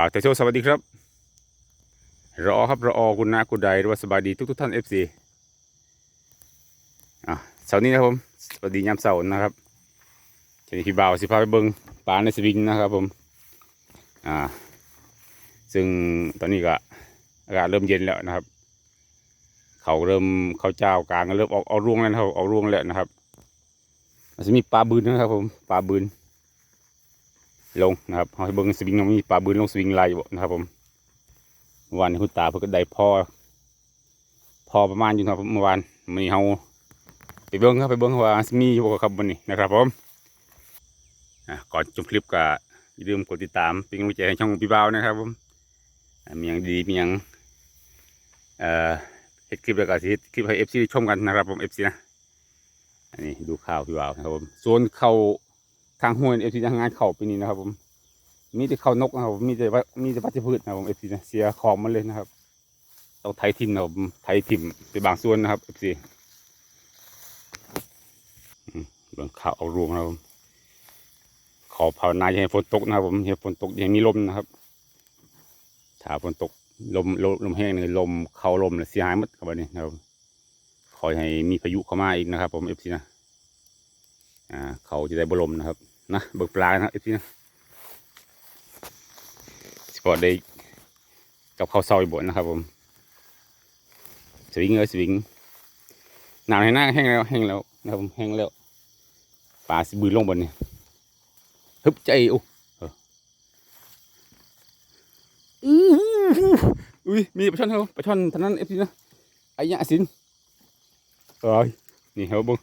บ่าวเตโชสวัสดีครับ รอครับรอคุณนาคุณใดหรือว่าสบายดีทุกทุกท่านเอฟซีอะเสาร์นี้นะครับผมสวัสดียามเสาร์นะครับทีนี้พี่บ่าวสิพาไปเบิ้งปลาในสวิงนะครับผมอ่าซึ่งตอนนี้ก็อากาศเริ่มเย็นแล้วนะครับ เขาเริ่มเขาเจ้ากลางเริ่มออกเอารวงแล้วนะครับเอารวงแล้วนะครับมันจะมีปลาบืนนะครับผมปลาบืน ลงนะครับเอาให้เบิ้งสวิงมีปลาบืนลงสวิงลายอยู่นะครับผมวานนี้คุณตาเพิ่งก็ได้พอพอประมาณอยู่นะครับเมื่อวานมีเฮาไปเบิ้งครับไปเบิ้งว่ามีอยู่บ่ครับวันนี้นะครับผมก่อนจบคลิปก็อย่าลืมกดติดตามเป็นกำลังใจให้ช่องพี่บ่าวนะครับผมมีอย่างดีมีอย่างเอ่อเฮ็ดคลิปแล้วก็สิคลิปให้เอฟซีชมกันนะครับผมเอฟซีนะอันนี้ดูข่าวพี่บ่าวนะครับผมส่วนเขา ทางห้วยเอฟซีทางงานเข่าปีนี้นะครับ ผม มีแต่เขานกนะครับผมมีแต่ว่ามีแต่วัชพืชนะครับผมเอฟซีนะเสียของมันเลยนะครับต้องไถทิมนะครับผมไถทิมไปบางส่วนนะครับเอฟซีเบื้องข่าวเอารวงนะครับผมขอภาวนาอย่าให้ฝนตกนะครับผมอย่าให้ฝนตกอย่าให้มีลมนะครับ ถ้าฝนตกลมลมลมแห้งเลยลมเขาลมเลยเสียหายหมดครับวันนี้นะครับขอให้มีพายุเข้ามาอีกนะครับ ผมเอฟซีนะอ่าเขาจะได้บรมนะครับ นะเบิกปลานะไอ้พี่นะสปอร์ตได้กับข้าวซอยบนนะครับผมสวิงเลยสวิงหนาวในหน้าแห้งแล้วแห้งแล้วนะครับผมแห้งแล้วปลาสิบืนลงบนนี่ฮึบใจโอ้โหอุ้ยมีปลาช่อนครับผมปลาช่อนท่านั้นเอฟซีนะไอ้ยะสินเอ้ยนี่ครับผม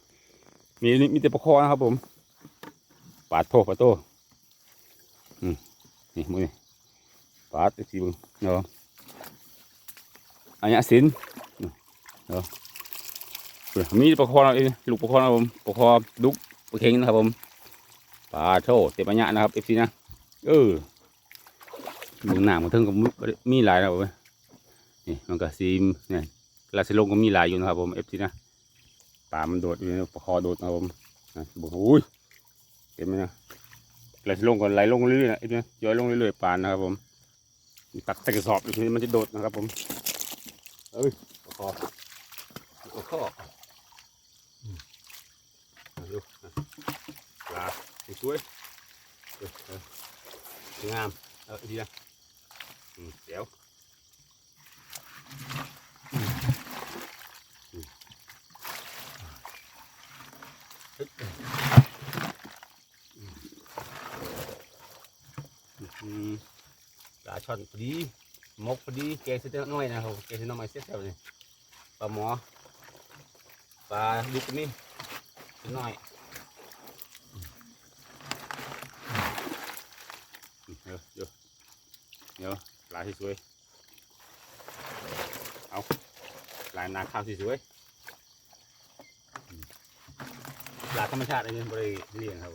มีมีแต่ปลาคอนะครับผม ปาดโทปาดโตอืมนี่มือนี่ปาดสีบึงเนาะอันนี้สินเนาะมีปลาคอนะเองลูกปลาคอนะครับผมปลาคอดุกปลาเค็งนะครับผมปลาโทเต็มอันนี้นะครับเอฟซีนะเออมึงหนามันถึงกับมีหลายนะผมนี่มันก็ซีมเนี่ยกระสิลงก็มีหลายอยู่นะครับผมเอฟซีนะปลามันโดดอยู่ในปลาคอโดดนะครับผมบอกอุ้ย เห็นไหมนะไหลลงก่อนไหลลงเรื่อยๆนะไอ้เนี่ยย้อยลงเรื่อยๆปานนะครับผมตักใส่กระสอบอยู่ที่มันจะโดดนะครับผมเอ้ยปลาคอปลาคออืมอะดูอะปลาสวยงามเออดีนะเดี๋ยวอืม ปลาช่อนพอดีมกพอดีแกงเส้นน้อยนะครับแกงเส้นน้อยเส้นแถวนี้ปลาหมอปลาดุกนี่เส้นน้อยเดี๋ยวเดี๋ยวเดี๋ยวปลาที่สวยเอาปลานาข้าวที่สวยปลาธรรมชาติอันนี้บริเลี้ยงครับ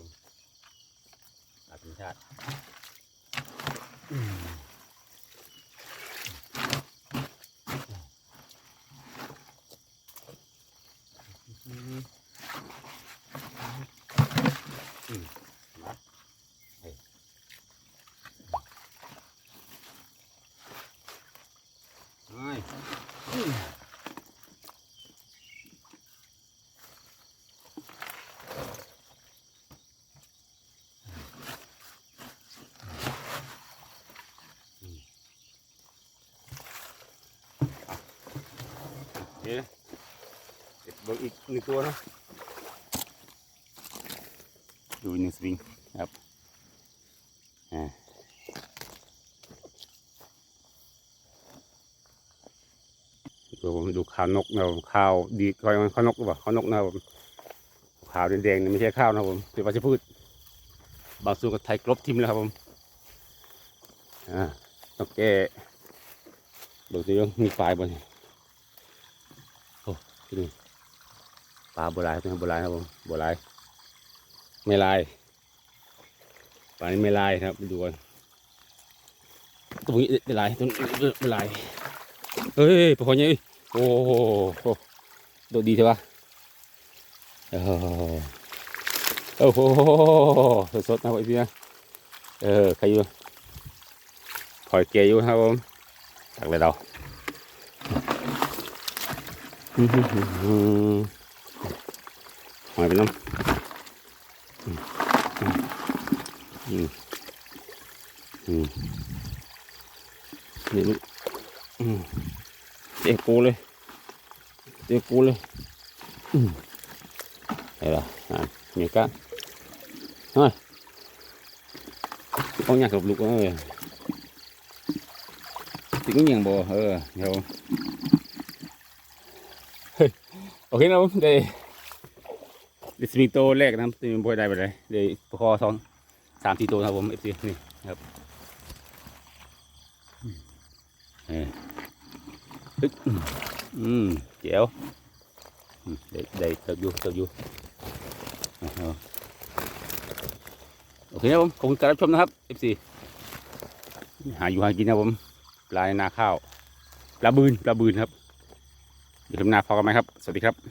ปลาธรรมชาติ อืมอืมมาเฮ้ยเฮ้ยอืมเดี๋ยวเก็บเบิกอีกหนึ่งตัวนะดูหนึ่งสวิงครับอ่าดูผมดูข้าวนกนะครับข้าวดีข้าวข้าวนกหรือเปล่าข้าวนกนะผมขาวแดงๆนี่ไม่ใช่ข้าวนะผมเป็นวัชพืชบางส่วนก็ไทยกรบทิมแล้วครับผมอ่าต้องแก้ดูสิว่ามีปลายบนโอ้ ที่นี่ปลาโบราณเป็นโบราณครับผมโบราณไม่ลายป่านี้ไม่ลายครับดูกันตรงนี้ไม่ลายตรงนี้ไม่ลายเฮ้ยปะคอเนี่ยโอ้โหโดดดีใช่ปะโอ้โหโอ้โหสดๆนะไอ้พี่นะเออใครอยู่พอยเกยอยู่ครับผมตักเลยเรา หือหือหือหอยไปน้ำอืมอืมอืมนี่ลูกอืมเจ๊กูเลยเจ๊กูเลยอืมเห็นปะอะมีก้านเฮ้ยเขาอยากกับลูกเอ้ย thì cũng nhận bò ờ hiểu โอเคนะผมเดี๋ยวสมิตัวแรกนะตีมบอยได้ไปเลยเดี๋ยวพอสองสามสี่ตัวนะผมเอฟซีนี่ครับเออตึ๊กอืมเจ๋วเดี๋ยวเดี๋ยวเติบอยู่เติบอยู่โอเคนะผมขอบคุณการรับชมนะครับเอฟซีหาอยู่หากินนะผมปลานาข้าวปลาบืนปลาบืนครับ เดี๋ยวทำนาพอกันไหมครับ สวัสดีครับ